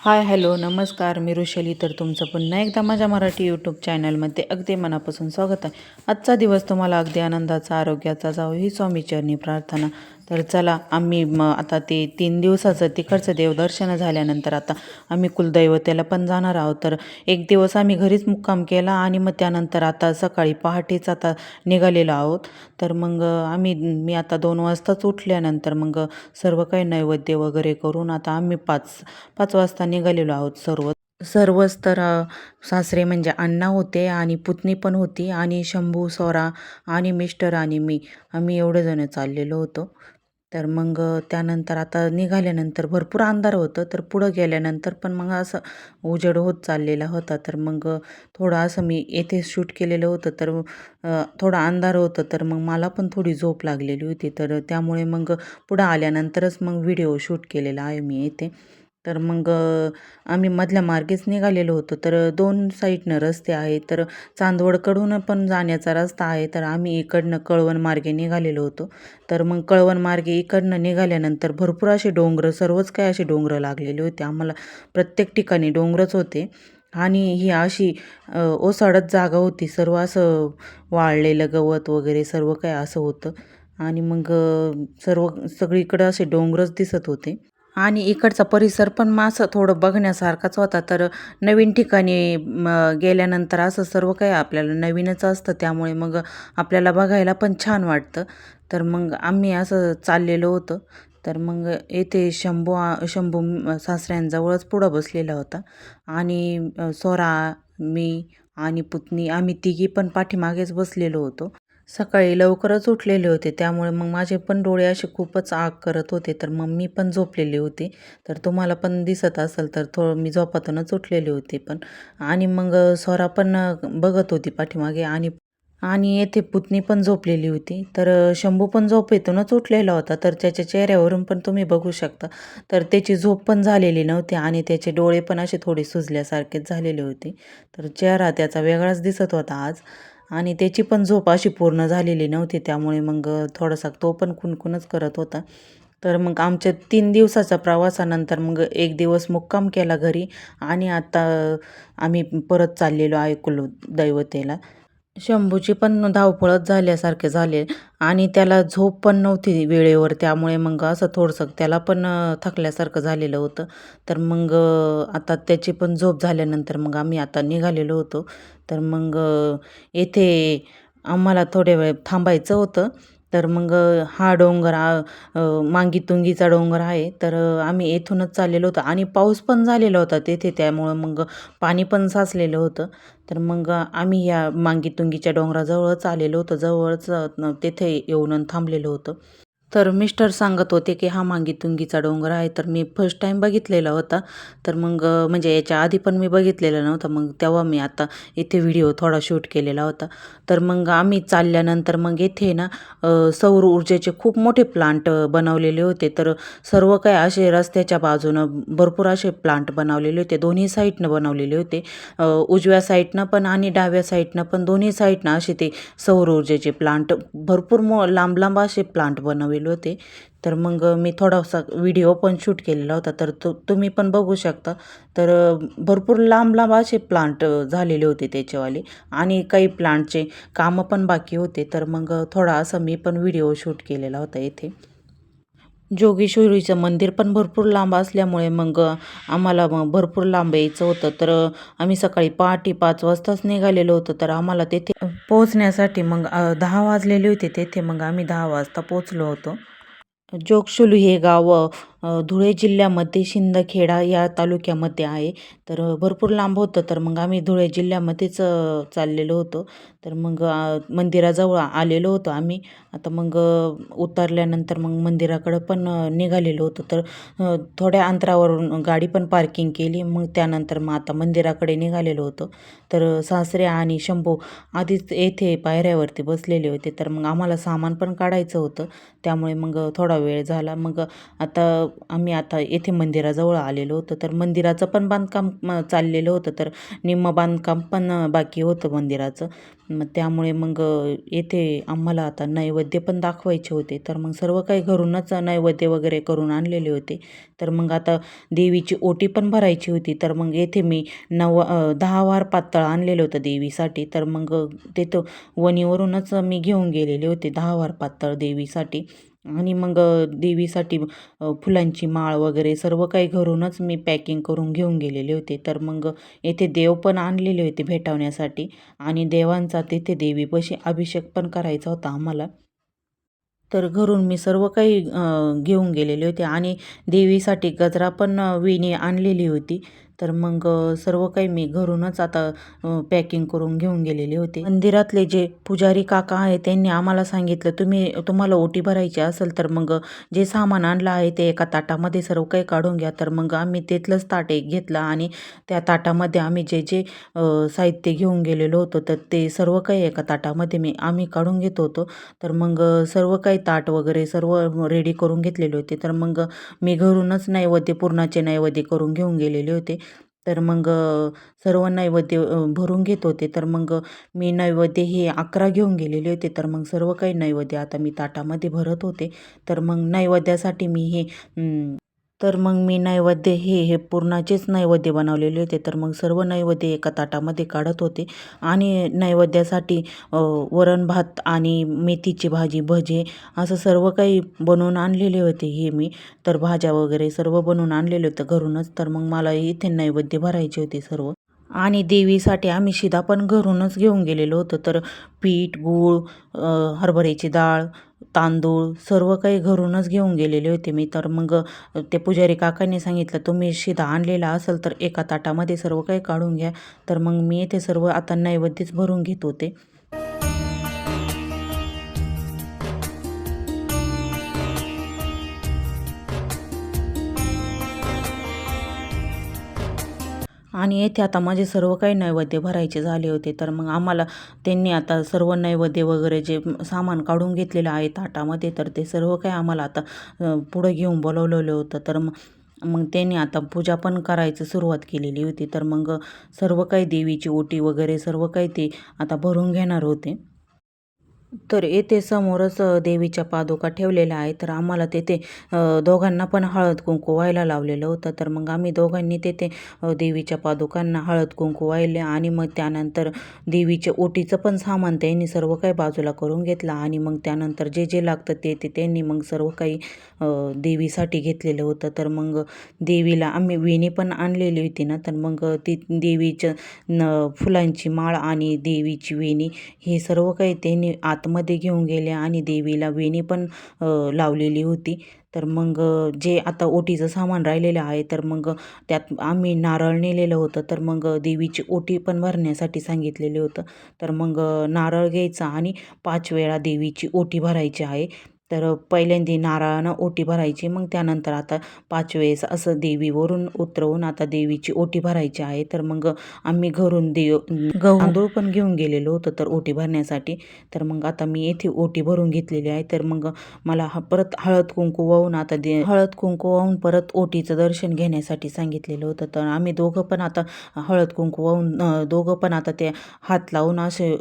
Hi hello नमस्कार मी ऋषली. तर तुमचं पुन्हा एकदा माझ्या मराठी यूट्यूब चॅनलमध्ये अगदी मनापासून स्वागत आहे. आजचा दिवस तुम्हाला अगदी आनंदाचा आरोग्याचा जावो ही स्वामीचरणी प्रार्थना. तर चला आम्ही मग आता ते तीन दिवसाचं तिकडचं देवदर्शन झाल्यानंतर आता आम्ही कुलदैवतेला पण जाणार आहोत. तर एक दिवस आम्ही घरीच मुक्काम केला आणि मग त्यानंतर आता सकाळी पहाटेच आता निघालेलो आहोत. तर मग आम्ही मी आता दोन वाजताच उठल्यानंतर मग सर्व काही नैवेद्य वगैरे करून आता आम्ही पाच पाच वाजता निघालेलो आहोत सर्व. सर्वच तर सासरे म्हणजे अण्णा होते आणि पुतणी पण होती आणि शंभू सोरा आणि मिस्टर आणि मी. आम्ही एवढेजणं चाललेलो होतो. तर मग त्यानंतर आता निघाल्यानंतर भरपूर अंधार होतं तर पुढं गेल्यानंतर पण मग असं उजेड होत चाललेला होता. तर मग थोडं असं मी येथे शूट केलेलं होतं तर थोडा थोडं अंधार होतं तर मग मला पण थोडी झोप लागलेली होती. तर त्यामुळे मग पुढं आल्यानंतरच मग व्हिडिओ शूट केलेला आहे मी येथे. तर मग आम्ही मधल्या मार्गेच निघालेलो होतो. तर दोन साईडनं रस्ते आहे तर चांदवडकडून पण जाण्याचा रस्ता आहे. तर आम्ही इकडनं कळवण मार्गे निघालेलो होतो. तर मग कळवण मार्गे इकडनं निघाल्यानंतर भरपूर असे डोंगर सर्वच काही असे डोंगर लागलेले होते. आम्हाला प्रत्येक ठिकाणी डोंगरच होते. आणि ही अशी ओसाडत जागा होती. सर्व असं वाळलेलं गवत वगैरे सर्व काही असं होतं. आणि मग सर्व सगळीकडं असे डोंगरच दिसत होते. आणि इकडचा परिसर पण मग असं थोडं बघण्यासारखाच होता. तर नवीन ठिकाणी गेल्यानंतर असं सर्व काही आपल्याला नवीनच असतं. त्यामुळे मग आपल्याला बघायला पण छान वाटतं. तर मग आम्ही असं चाललेलो होतं. तर मग येथे शंभू शंभू सासऱ्यांजवळच पुढं बसलेला होता. आणि सोरा मी आणि पुतणी आम्ही तिघी पण पाठीमागेच बसलेलो होतो. सकाळी लवकरच उठलेले होते. त्यामुळे मग माझे पण डोळे असे खूपच आग करत होते. तर मग मी पण झोपलेले होते. तर तुम्हाला पण दिसत असेल तर थोडं मी झोपातूनच उठलेले होते पण. आणि मग स्वरा पण बघत होती पाठीमागे आणि आणि येथे पुतणी पण झोपलेली होती. तर शंभू पण झोपेतूनच उठलेला होता. तर त्याच्या चेहऱ्यावरून पण तुम्ही बघू शकता. तर त्याची झोप पण झालेली नव्हती आणि त्याचे डोळे पण असे थोडे सुजल्यासारखेच झालेले होते. तर चेहरा त्याचा वेगळाच दिसत होता आज. आणि त्याची पण झोप अशी पूर्ण झालेली नव्हती त्यामुळे मग थोडासा तो पण कुणकुणच करत होता. तर मग आमच्या तीन दिवसाचा प्रवासानंतर मग एक दिवस मुक्काम केला घरी आणि आता आम्ही परत चाललेलो आहे कुलदैवतेला. शंभूची पण धावपळच झाल्यासारखे झाले आणि त्याला झोप पण नव्हती वेळेवर त्यामुळे मग असं थोडंसं त्याला पण थकल्यासारखं झालेलं होतं. तर मग आता त्याची पण झोप झाल्यानंतर मग आम्ही आता निघालेलो होतो. तर मग येथे आम्हाला थोड्या वेळ थांबायचं होतं. तर मग हा डोंगर हा अ, मांगीतुंगीचा डोंगर आहे. तर आम्ही येथूनच चाललेलो होतो आणि पाऊस पण झालेला होता तेथे. त्यामुळं मग पाणी पण साचलेलं होतं. तर मग आम्ही या मांगीतुंगीच्या डोंगराजवळच आलेलो होतो. जवळच तेथे येऊन थांबलेलो होतो. तर मिस्टर सांगत होते की हा मांगीतुंगीचा डोंगर आहे. तर मी फर्स्ट टाईम बघितलेला होता. तर मग म्हणजे याच्या आधी पण मी बघितलेला नव्हता. मग तेव्हा मी आता इथे व्हिडिओ थोडा शूट केलेला होता. तर मग आम्ही चालल्यानंतर मग येथे ना सौर ऊर्जेचे खूप मोठे प्लांट बनवलेले होते. तर सर्व काय असे रस्त्याच्या बाजूनं भरपूर असे प्लांट बनवलेले होते. दोन्ही साईडनं बनवलेले होते. उजव्या साईडनं पण आणि डाव्या साईडनं पण दोन्ही साईडनं असे ते सौर ऊर्जेचे प्लांट भरपूर मो लांब लांब असे प्लांट बनवले बनवलेले होते. तर मग मी थोडासा व्हिडिओ पण शूट केलेला होता. तर तो तुम्ही पण बघू शकता. तर भरपूर लांब लांब असे प्लांट झालेले होते त्याच्यावाले आणि काही प्लांटचे कामं पण बाकी होते. तर मग थोडा असं मी पण व्हिडिओ शूट केलेला होता इथे. जोगेश्वरीचं मंदिर पण भरपूर लांब असल्यामुळे मग आम्हाला मग भरपूर लांब यायचं होतं. तर आम्ही सकाळी पहाटे पाच वाजताच निघालेलो होतो. तर आम्हाला तेथे पोहोचण्यासाठी मग दहा वाजलेले होते. तेथे मग आम्ही दहा वाजता पोचलो होतो. जोगशुलू हे गाव धुळे जिल्ह्यामध्ये शिंदखेडा या तालुक्यामध्ये आहे. तर भरपूर लांब होतं तर मग आम्ही धुळे जिल्ह्यामध्येच चाललेलो होतो. तर मग मंदिराजवळ आलेलो होतो आम्ही. आता मग उतरल्यानंतर मग मंदिराकडं पण निघालेलो होतो. तर थोड्या अंतरावरून गाडी पण पार्किंग केली. मग त्यानंतर मग आता मंदिराकडे निघालेलो होतो. तर सासरे आणि शंभू आधीच येथे पायऱ्यावरती बसलेले होते. तर मग आम्हाला सामान पण काढायचं होतं. त्यामुळे मग थोडा वेळ झाला. मग आता आम्ही आता येथे मंदिराजवळ आलेलो होतो तर मंदिराचं पण बांधकाम चाललेलं होतं तर निम्म बांधकाम पण बाकी होतं मंदिराचं. मग त्यामुळे मग येथे आम्हाला आता नैवेद्य पण दाखवायचे होते तर मग सर्व काही घरूनच नैवेद्य वगैरे करून आणलेले होते. तर मग आता देवीची ओटी पण भरायची होती तर मग येथे मी नव दहा वार पातळ आणलेलं होतं देवीसाठी. तर मग तिथं वणीवरूनच मी घेऊन गेलेले होते दहा वार पातळ देवीसाठी. आणि मग देवीसाठी फुलांची माळ वगैरे सर्व काही घरूनच मी पॅकिंग करून घेऊन गेलेले होते. तर मग येथे देव पण आणलेले होते भेटवण्यासाठी आणि देवांचा तिथे देवीपाशी अभिषेक पण करायचा होता आम्हाला. तर घरून मी सर्व काही घेऊन गेलेले होते आणि देवीसाठी गजरा पण विणी आणलेली होती. तर मग सर्व काही मी घरूनच आता पॅकिंग करून घेऊन गेलेले होते. मंदिरातले जे पुजारी काका आहे त्यांनी आम्हाला सांगितलं तुम्ही तुम्हाला ओटी भरायची असेल तर मग जे सामान आणलं आहे ते एका ताटामध्ये सर्व काही काढून घ्या. तर मग आम्ही तिथलंच ताट एक घेतलं आणि त्या ताटामध्ये आम्ही जे जे साहित्य घेऊन गेलेलो होतो तर ते सर्व काही एका ताटामध्ये मी आम्ही काढून घेत होतो. तर मग सर्व काही ताट वगैरे सर्व रेडी करून घेतलेले होते. तर मग मी घरूनच नैवेद्य पूर्णाचे नैवेद्य करून घेऊन गेलेले होते. तर मग सर्व नैवेद्य भरून घेत होते. तर मग मी नैवेद्य हे अकरा घेऊन गेलेले होते. तर मग सर्व काही नैवेद्य आता मी ताटामध्ये भरत होते. तर मग नैवेद्यासाठी मी हे तर मग मी नैवेद्य हे हे पूर्णाचेच नैवेद्य बनवलेले होते. तर मग सर्व नैवेद्य एका ताटामध्ये काढत होते. आणि नैवेद्यासाठी वरण भात आणि मेथीची भाजी भजे असं सर्व काही बनवून आणलेले होते हे मी. तर भाज्या वगैरे सर्व बनवून आणलेले होतं घरूनच. तर मग मला इथे नैवेद्य भरायचे होते सर्व. आणि देवीसाठी आम्ही शिदा पण घरूनच घेऊन गेलेलो होतो. तर पीठ गूळ हरभऱ्याची डाळ तांदूळ सर्व काही घरूनच घेऊन गेलेले होते मी. तर मग ते पुजारी काकांनी सांगितलं तुम्ही शिधा आणलेला असेल तर एका ताटामध्ये सर्व काही काढून घ्या. तर मग मी ते सर्व आता नैवेद्यच भरून घेत होते. आणि येथे आता माझे सर्व काही नैवेद्य भरायचे झाले होते. तर मग आम्हाला त्यांनी आता सर्व नैवेद्य वगैरे जे सामान काढून घेतलेलं आहे ताटामध्ये तर ते सर्व काही आम्हाला आता पुढं घेऊन बोलवलेलं होतं. तर मग मग त्यांनी आता पूजा पण करायची सुरुवात केलेली होती. तर मग सर्व काही देवीची ओटी वगैरे सर्व काही ते आता भरून घेणार होते. तर येथे समोरच देवीच्या पादुका ठेवलेल्या आहेत. तर आम्हाला तेथे दोघांना पण हळद कुंकू व्हायला लावलेलं होतं. तर मग आम्ही दोघांनी तेथे देवीच्या पादुकांना हळद कुंकू वाहिले आणि मग त्यानंतर देवीच्या ओटीचं पण सामान त्यांनी सर्व काही बाजूला करून घेतलं आणि मग त्यानंतर जे जे लागतं ते ते त्यांनी मग सर्व काही देवीसाठी घेतलेलं होतं. तर मग देवीला आम्ही वेणी पण आणलेली होती ना तर मग ती देवीच्या न फुलांची माळ आणि देवीची वेणी हे सर्व काही त्यांनी आतमध्ये घेऊन गेले आणि देवीला वेणी पण लावलेली होती. तर मग जे आता ओटीचं सामान राहिलेलं आहे तर मग त्यात आम्ही नारळ नेलेलं होतं. तर मग देवीची ओटी पण भरण्यासाठी सांगितलेलं होतं. तर मग नारळ घ्यायचा आणि पाच वेळा देवीची ओटी भरायची आहे. तर पहिल्यांदा नारळानं ओटी भरायची मग त्यानंतर आता पाच वेळेस असं देवीवरून उतरवून आता देवीची ओटी भरायची आहे. तर मग आम्ही घरून देव गहू तांदूळ पण घेऊन गेलेलो होतं तर ओटी भरण्यासाठी. तर मग आता मी येथे ओटी भरून घेतलेली आहे. तर मग मला परत हळद कुंकू वाहून आता दे हळद कुंकू वाहून परत ओटीचं दर्शन घेण्यासाठी सांगितलेलं होतं. तर आम्ही दोघं पण आता हळद कुंकू वाहून दोघं पण आता ते हात लावून असे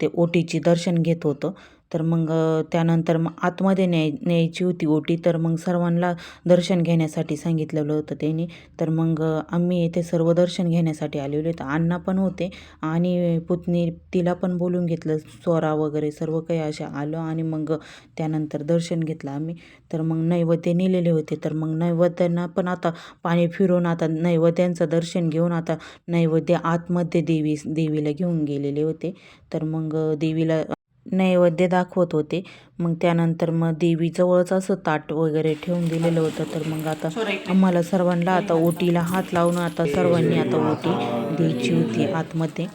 ते ओटीची दर्शन घेत होतं. तर मग त्यानंतर मग आतमध्ये न्याय न्यायची होती ओटी. तर मग सर्वांना दर्शन घेण्यासाठी सांगितलेलं होतं त्यांनी. तर मग आम्ही इथे सर्व दर्शन घेण्यासाठी आलेलो होतो. अण्णा पण होते आणि पुतणी तिला पण बोलून घेतलं. चोरा वगैरे सर्व काही असे आलो आणि मग त्यानंतर दर्शन घेतलं आम्ही. तर मग नैवेद्य नेलेले होते. तर मग नैवेद्यांना पण आता पाणी फिरून आता नैवेद्यांचं दर्शन घेऊन आता नैवेद्य आतमध्ये देवी देवीला घेऊन गेलेले होते. तर मग देवीला नैवेद्य दाखवत होते. मग त्यानंतर मग देवीजवळच असं ताट वगैरे ठेवून दिलेलं होतं. तर मग आता आम्हाला सर्वांना आता ओटीला हात लावून आता सर्वांनी आता ओटी द्यायची होती आतमध्ये.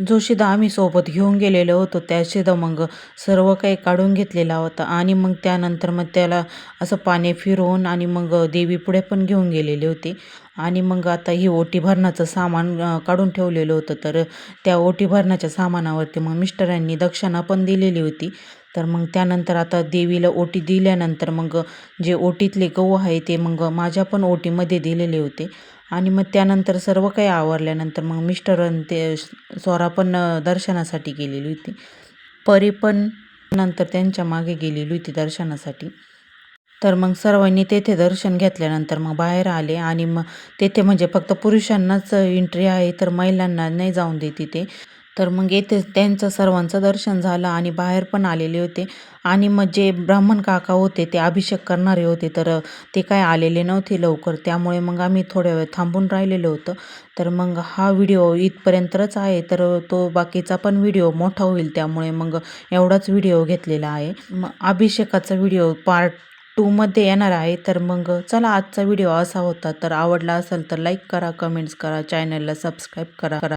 जो शिदा आम्ही सोबत घेऊन गेलेलो होतो त्याशीदा मग सर्व काही काढून घेतलेला होता आणि मग त्यानंतर मग त्याला असं पाणी फिरवून आणि मग देवीपुढे पण घेऊन गेलेले होते. आणि मग आता ही ओटी भरणाचं सामान काढून ठेवलेलं होतं. तर त्या ओटी भरणाच्या सामानावरती मग मिस्टरांनी दक्षिणा पण दिलेली होती. तर मग त्यानंतर आता देवीला ओटी दिल्यानंतर मग जे ओटीतले गहू आहे ते मग माझ्या पण ओटीमध्ये दिलेले होते. आणि मग त्यानंतर सर्व काही आवरल्यानंतर मग मिस्टर ते स्वरा पण दर्शनासाठी गेलेली होती. परी पण नंतर त्यांच्या मागे गेलेली होती दर्शनासाठी. तर मग सर्वांनी तेथे दर्शन घेतल्यानंतर मग बाहेर आले आणि मग तेथे म्हणजे फक्त पुरुषांनाच एंट्री आहे तर महिलांना नाही जाऊन दे तिथे. तर मग येथे त्यांचं सर्वांचं दर्शन झालं आणि बाहेर पण आलेले होते. आणि मग जे ब्राह्मण काका होते ते अभिषेक करणारे होते तर ते काय आलेले नव्हते लवकर. त्यामुळे मग आम्ही थोड्या वेळ थांबून राहिलेलो होतं. तर मग हा व्हिडिओ इथपर्यंतच आहे तर तो बाकीचा पण व्हिडिओ मोठा होईल त्यामुळे मग एवढाच व्हिडिओ घेतलेला आहे. मग अभिषेकाचा व्हिडिओ पार्ट टूमध्ये येणार आहे तर मग चला आजचा व्हिडिओ असा होता. तर आवडला असेल तर लाईक करा कमेंट्स करा चॅनलला सबस्क्राईब करा करा.